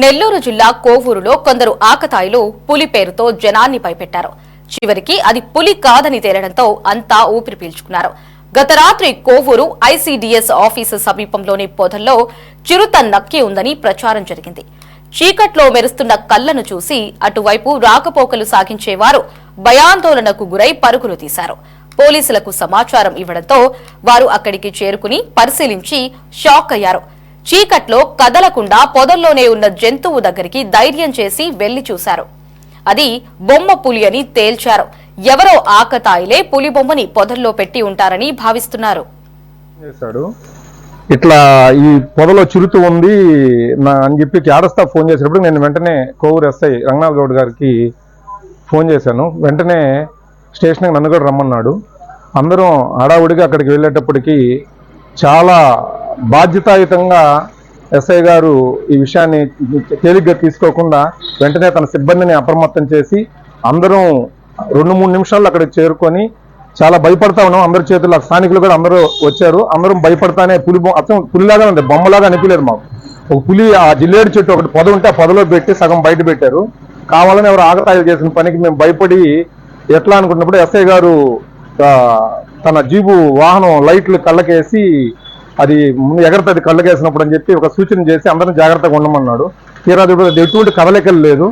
నెల్లూరు జిల్లా కోవూరులో కొందరు ఆకతాయిలు పులి పేరుతో జనాన్ని భయపెట్టారు. చివరికి అది పులి కాదని తేలడంతో అంతా ఊపిరి పీల్చుకున్నారు. గత రాత్రి కోవూరు ఐసీడీఎస్ ఆఫీసు సమీపంలోని పొదల్లో చిరుత నక్కి ఉందని ప్రచారం జరిగింది. చీకట్లో మెరుస్తున్న కళ్ళను చూసి అటువైపు రాకపోకలు సాగించేవారు భయాందోళనకు గురై పరుగులు తీశారు. పోలీసులకు సమాచారం ఇవ్వడంతో వారు అక్కడికి చేరుకుని పరిశీలించి షాక్ అయ్యారు. చీకట్లో కదలకుండా పొదల్లోనే ఉన్న జంతువు దగ్గరికి ధైర్యం చేసి వెళ్ళి చూశారు. అది బొమ్మ పులి అని తేల్చారు. ఎవరో ఆకతాయిలే పులి బొమ్మని పొదల్లో పెట్టి ఉంటారని భావిస్తున్నారు. చేశాడు. ఇట్లా ఈ పొదలో చిరుత ఉంది నా అని చెప్పి క్యాడస్తా ఫోన్ చేసినప్పుడు నేను వెంటనే కోవూరు ఎస్ఐ రంగనాథ్ గౌడ్ గారికి ఫోన్ చేశాను. వెంటనే స్టేషన్కి నన్ను కూడా రమ్మన్నాడు. అందరం హడావుడిగా అక్కడికి వెళ్ళేటప్పటికి చాలా బాధ్యతాయుతంగా ఎస్ఐ గారు ఈ విషయాన్ని తేలిగ్గా తీసుకోకుండా వెంటనే తన సిబ్బందిని అప్రమత్తం చేసి అందరం రెండు మూడు నిమిషాల్లో అక్కడికి చేరుకొని చాలా భయపడతా ఉన్నాం. అందరి చేతుల్లో స్థానికులు కూడా అందరూ వచ్చారు. అందరం భయపడతానే పులి బొమ్మ అర్థం పులిలాగా ఉంది. బొమ్మలాగా అనిపించలేదు మాకు. ఒక పులి ఆ జిల్లేడు చెట్టు ఒకటి పొద ఉంటే ఆ పొదలో పెట్టి సగం బయట పెట్టారు. కావాలని ఎవరు ఆగతాయిలు చేసిన పనికి మేము భయపడి ఎట్లా అనుకున్నప్పుడు ఎస్ఐ గారు తన జీబు వాహనం లైట్లు కళ్ళకేసి అది ముందు ఎగరతది కళ్ళకేసినప్పుడు అని చెప్పి ఒక సూచన చేసి అందరం జాగ్రత్తగా ఉండమన్నాడు. తీరా ఎటువంటి కదలికలు లేదు.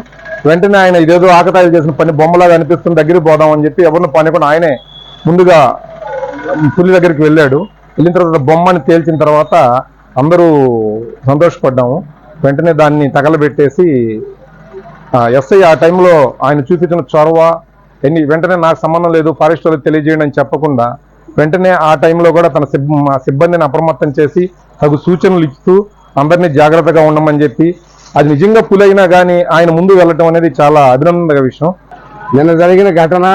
వెంటనే ఆయన ఇదేదో ఆకతాయిలు చేసిన పని బొమ్మలాగా అనిపిస్తుంది దగ్గరికి పోదాం అని చెప్పి ఎవరిని పనికొని ఆయనే ముందుగా పులి దగ్గరికి వెళ్ళాడు. వెళ్ళిన తర్వాత బొమ్మని తేల్చిన తర్వాత అందరూ సంతోషపడ్డాము. వెంటనే దాన్ని తగలబెట్టేసి ఎస్ఐ ఆ టైంలో ఆయన చూపించిన చొరవ ఎన్ని వెంటనే నాకు సంబంధం లేదు ఫారెస్ట్ వాళ్ళకి తెలియజేయండి అని చెప్పకుండా వెంటనే ఆ టైంలో కూడా తన సిబ్బందిని అప్రమత్తం చేసి తగు సూచనలు ఇస్తూ అందరినీ జాగ్రత్తగా ఉండమని చెప్పి అది నిజంగా పులైనా కానీ ఆయన ముందు వెళ్ళటం అనేది చాలా అభినందన విషయం. నిన్న జరిగిన ఘటన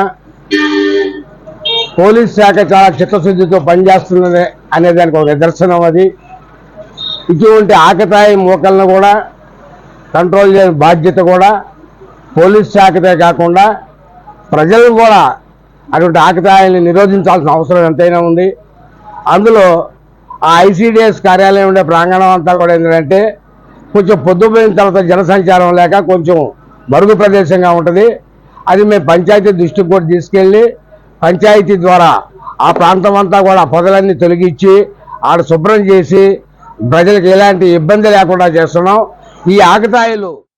పోలీస్ శాఖ చాలా చిత్తశుద్ధితో పనిచేస్తున్నది అనే దానికి ఒక నిదర్శనం అది. ఇటువంటి ఆకతాయి మూకలను కూడా కంట్రోల్ చేసే బాధ్యత కూడా పోలీస్ శాఖదే కాకుండా ప్రజలు కూడా అటువంటి ఆకతాయాన్ని నిరోధించాల్సిన అవసరం ఎంతైనా ఉంది. అందులో ఆ ఐసీడీఎస్ కార్యాలయం ఉండే ప్రాంగణం అంతా కూడా ఏంటంటే కొంచెం పొద్దుపోయిన తర్వాత జనసంచారం లేక కొంచెం మరుగు ప్రదేశంగా ఉంటుంది. అది మేము పంచాయతీ దృష్టికి కూడా తీసుకెళ్ళి పంచాయతీ ద్వారా ఆ ప్రాంతం అంతా కూడా పొదలన్నీ తొలగించి ఆడ శుభ్రం చేసి ప్రజలకు ఎలాంటి ఇబ్బంది లేకుండా చేస్తున్నాం. ఈ ఆకతాయిలు